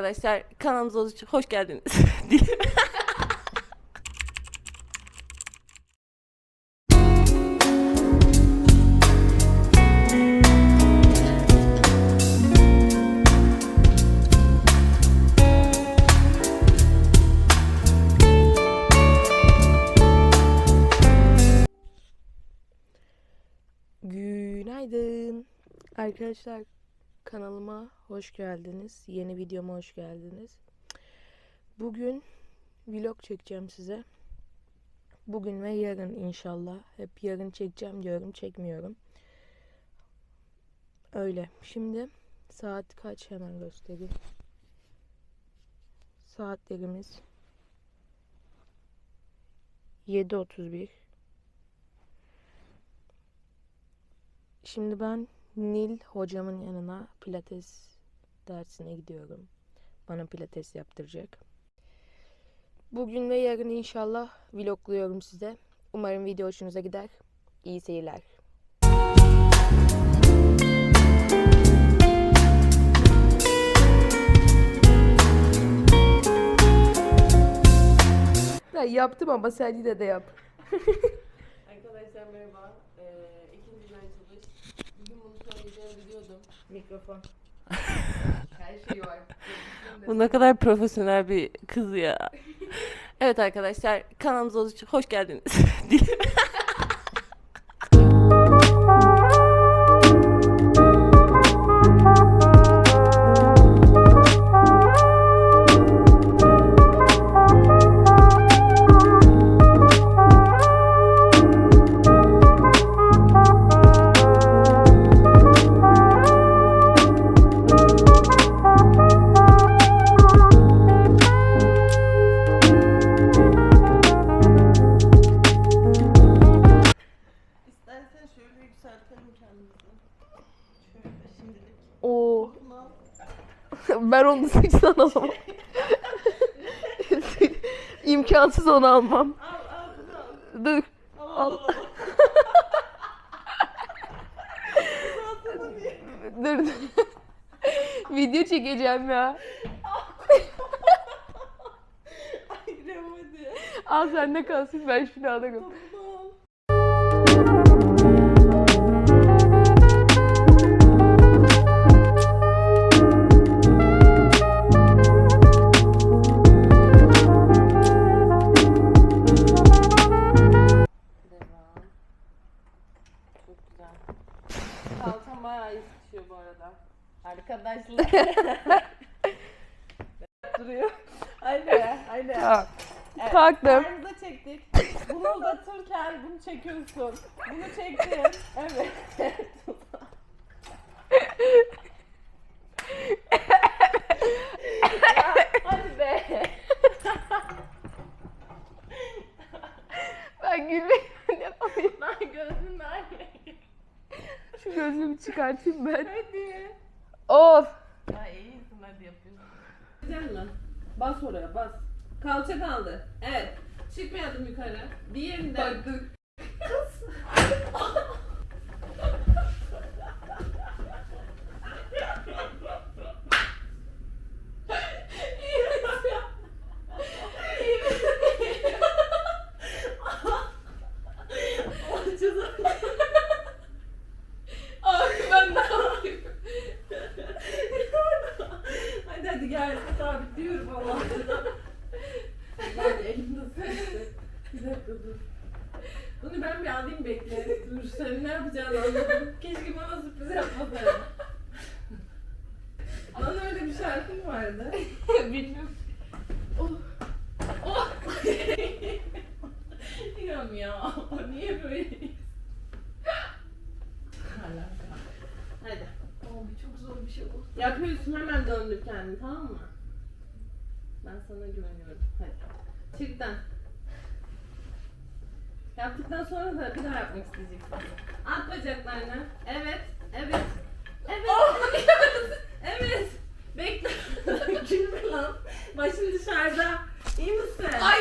Arkadaşlar kanalımıza hoş geldiniz. Günaydın. Arkadaşlar kanalıma hoş geldiniz. Yeni videoma hoş geldiniz. Bugün vlog çekeceğim size. Bugün ve yarın inşallah. Hep yarın çekeceğim diyorum, çekmiyorum. Öyle. Şimdi saat kaç hemen göstereyim. Saatlerimiz 7.31. Şimdi ben Nil hocamın yanına pilates dersine gidiyorum. Bana pilates yaptıracak. Bugün ve yarın inşallah vlogluyorum size. Umarım video hoşunuza gider. İyi seyirler. Ben yaptım ama sen yine de yap. Arkadaşlar merhaba. Mikrofon. Her şey var. Bu ne kadar profesyonel bir kız ya. Evet arkadaşlar kanalımıza hoş geldiniz. şöyle yükseltelim kendimizi. Şöyle şimdilik. Oo, ben onu sıçtan alamam. İmkansız onu almam. Al al al. Dur. Al Al. al diye. Dur. Video çekeceğim ya. Ay İrem hadi. Al sende kalsın ben şunu alırım. Duruyor. Haydi, haydi. Tamam. Evet, Kalktım. Karnımıza çektik. Bunu uzatırken bunu çekiyorsun. Bunu çektin. Evet. Ya, hadi be. Ben gülmeyi yapayım? Ben gözüm nerede? Şu gözlüğümü çıkartayım ben. Hadi. Of. Ay iyisin hadi yapıyorsun. Güzel lan. Bas oraya bas. Kalça kaldı. Evet. Çıkmayalım yukarı. Diğerinde. Bak dur. Ay ben ne yapayım? hadi hadi gel sabitliyorum Allah'ım. Hadi elimde sıkıştı. Bir dakika dur. Bunu ben bir alayım bekle. Dur sen ne yapacağını anladım. Keşke bana sürpriz yapmasaydın. Bana öyle bir şarkım vardı. Bilmiyorum. Oh. Oh. İrem ya. Niye böyle? Alaka. Hadi. Abi çok zor bir şey bu. Yapıyorsun hemen döndür kendini tamam mı? Ben sana güveniyorum. Hadi. Çıktan. Yaptıktan sonra da bir daha yapmak isteyeceksin. At bacaklarını. Evet. Evet. Evet. evet. Bekle. Gülme lan. Başın dışarıda. İyi misin? Ay.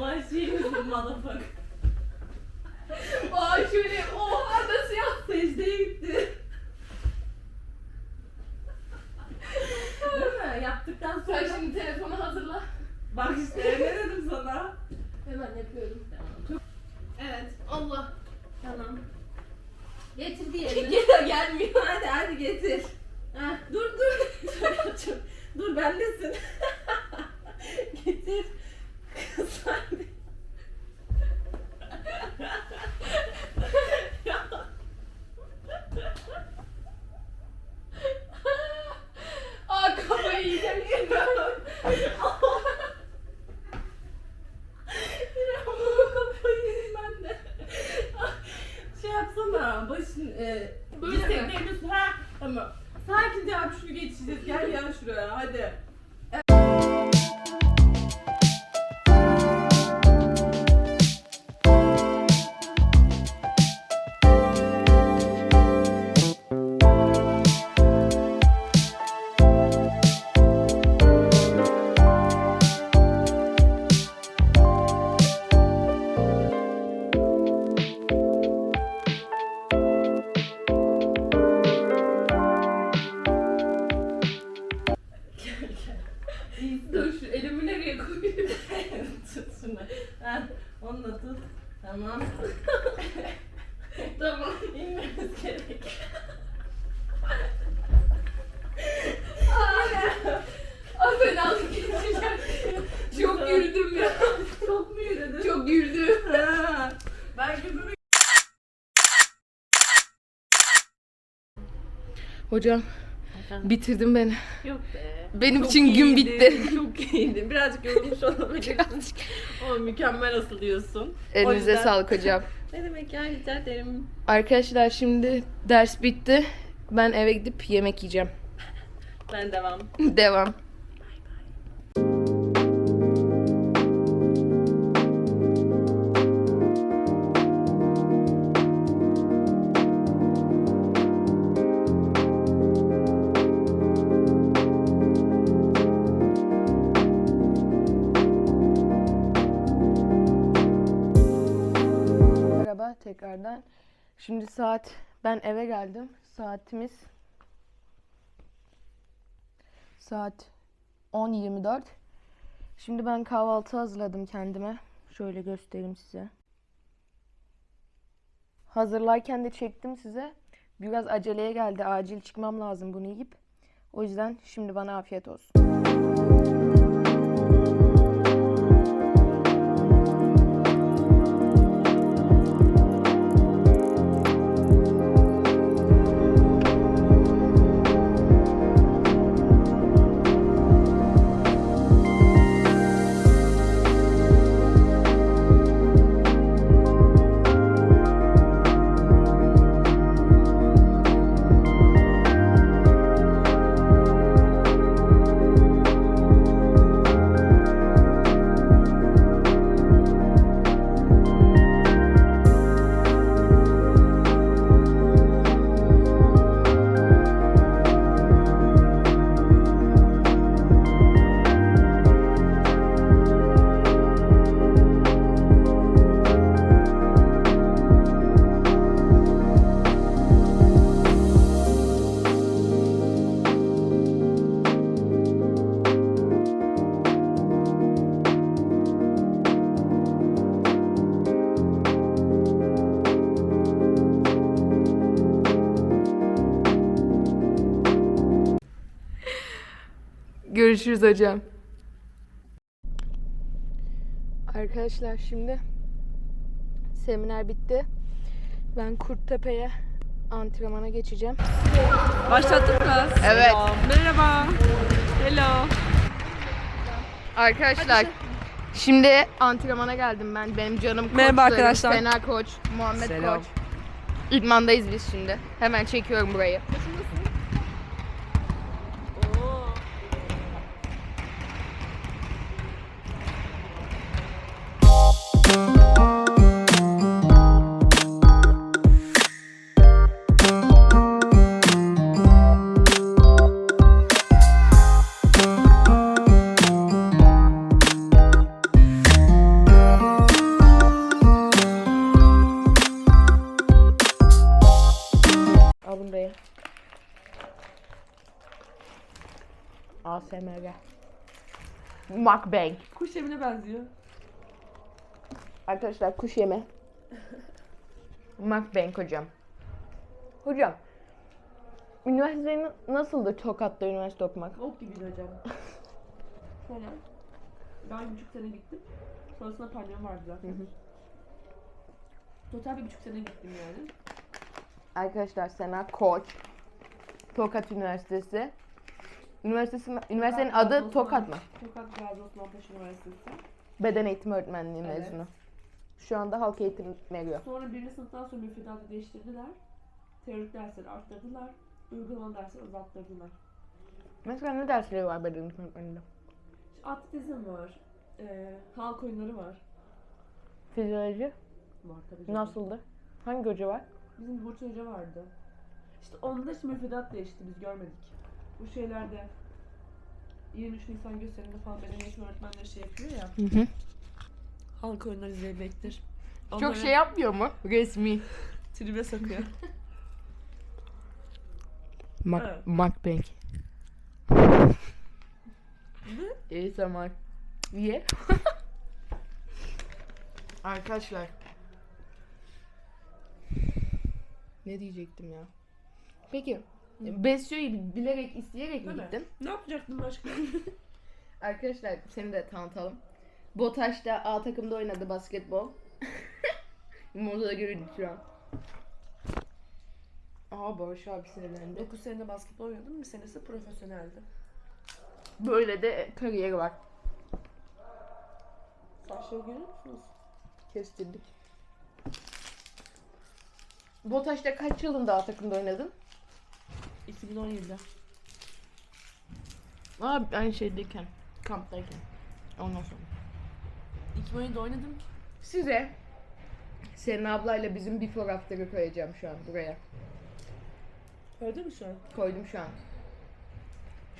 Vay şey misin motherfucker? Ay şöyle oha nasıl secdeye gitti. Değil mi? Yaptıktan sonra... Sen şimdi telefonu hazırla. Bak işte ne dedim sana? Hemen yapıyorum. Evet. Allah. Tamam. Getir diğerini. Gel gelmiyor. Hadi hadi getir. Ha, dur dur. dur, dur bendesin. getir. Kız hadi. Aa kafayı yiyeceğim Ha, onu da tut. Tamam. tamam. İnmemiz gerek. Aa ben aldım geçeceğim. Çok yürüdüm ya. Çok mu yürüdün? Çok yürüdüm. Ha, Ben gözümü Hocam bitirdin beni. Yok be. Benim Çok için gün iyiydi, bitti. Çok iyiydi. Birazcık yorulmuş olabilirsin. Ama mükemmel asılıyorsun. Elinize yüzden- sağlık hocam. Ne demek ya rica ederim. Arkadaşlar şimdi ders bitti. Ben eve gidip yemek yiyeceğim. Ben devam. Devam. Şimdi saat ben eve geldim. Saatimiz saat 10.24. Şimdi ben kahvaltı hazırladım kendime. Şöyle göstereyim size. Hazırlarken de çektim size. Biraz aceleye geldi. Acil çıkmam lazım bunu yiyip. O yüzden şimdi bana afiyet olsun. Görüşürüz hocam. Arkadaşlar şimdi seminer bitti. Ben Kurttepe'ye antrenmana geçeceğim. Başlattık mı? Evet. Merhaba. Hello. Arkadaşlar şimdi antrenmana geldim ben. Benim canım Merhaba koçlarım, arkadaşlar. Sena Koç, Muhammed Selam. Koç. İdmandayız biz şimdi. Hemen çekiyorum burayı. Al ASMR. Mukbang. Kuş yemine benziyor. Arkadaşlar kuş yeme. Mukbang hocam. Hocam. Üniversitenin nasıldı Tokat'ta üniversite okumak? Ok gibiydi hocam. Şöyle. Ben bir buçuk sene gittim. Sonrasında pandemi vardı zaten. Hı hı. Total bir buçuk sene gittim yani. Arkadaşlar Sena Koç. Tokat Üniversitesi. Üniversitesi, üniversitenin adı Tokat mı? Tokat Gazi Osman Paşa Üniversitesi. Beden eğitimi öğretmenliği Evet. mezunu. Şu anda halk eğitim veriyor. Sonra birinci sınıftan sonra müfredatı değiştirdiler. Teorik dersleri arttırdılar. Uygulama dersleri azalttırdılar. Mesela ne dersleri var beden eğitimi öğretmenliğinde? İşte Atletizm var. Ee, halk oyunları var. Fizyoloji Var tabii canım. nasıldı? Hangi hoca var? Bizim Burç Hoca vardı. İşte onda işte müfredat değişti biz görmedik. Bu şeylerde 23 Nisan gösteriminde falan beden eğitim öğretmenleri şey yapıyor ya. Hı hı. Halk oyunları izlemektir. Çok şey yapmıyor mu? Resmi. Tribe sokuyor. Mak Evet. Mukbang. ASMR. Ye. Arkadaşlar. Ne diyecektim ya? Peki. Besyo'yu bilerek isteyerek mi Değil mi? gittin? ne yapacaktın başka? Arkadaşlar seni de tanıtalım. Botaş'ta A takımda oynadı basketbol. Modada görüldü şu an. Aa Barış abi sinirlendi. 9 senede basketbol oynadım. Bir senesi profesyoneldi. Böyle de kariyeri var. Saçları görüyor musunuz? Kestirdik. Botaş'ta kaç yılında A takımda oynadın? 2017'de. Aa aynı şeydeyken. Kamptayken. Ondan sonra. 2017'de oynadım. Size senin ablayla bizim before after'ı koyacağım şu an buraya. Öyle mi şu an? Koydum şu an.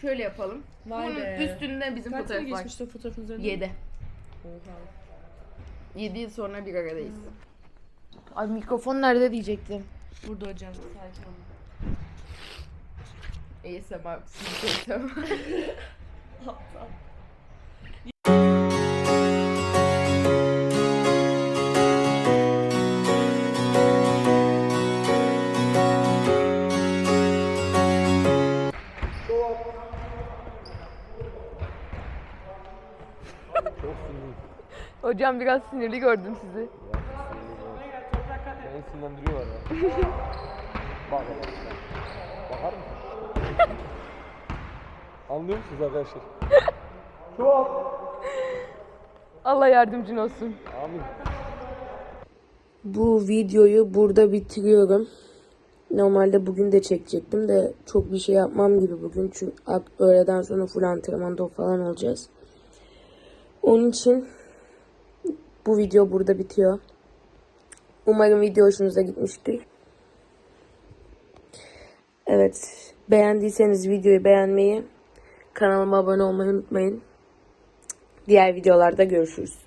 Şöyle yapalım. Vay Bunun be. üstünde bizim Kaç sene fotoğraf var. geçmişti o fotoğrafın üzerinde? 7. Oha. 7 yıl sonra bir aradayız. Ay mikrofon nerede diyecektim. Burada hocam. Sakin olun. ASMR sinirlendim. Aptal. Hocam biraz sinirli gördüm sizi. Beni sinirlendiriyorlar ya. Bak bak. Anlıyor musunuz arkadaşlar? Allah yardımcın olsun. Amin. Bu videoyu burada bitiriyorum. Normalde bugün de çekecektim de çok bir şey yapmam gibi bugün. Çünkü öğleden sonra full antrenmanda falan olacağız. Onun için bu video burada bitiyor. Umarım video hoşunuza gitmiştir. Evet. Beğendiyseniz videoyu beğenmeyi, kanalıma abone olmayı unutmayın. Diğer videolarda görüşürüz.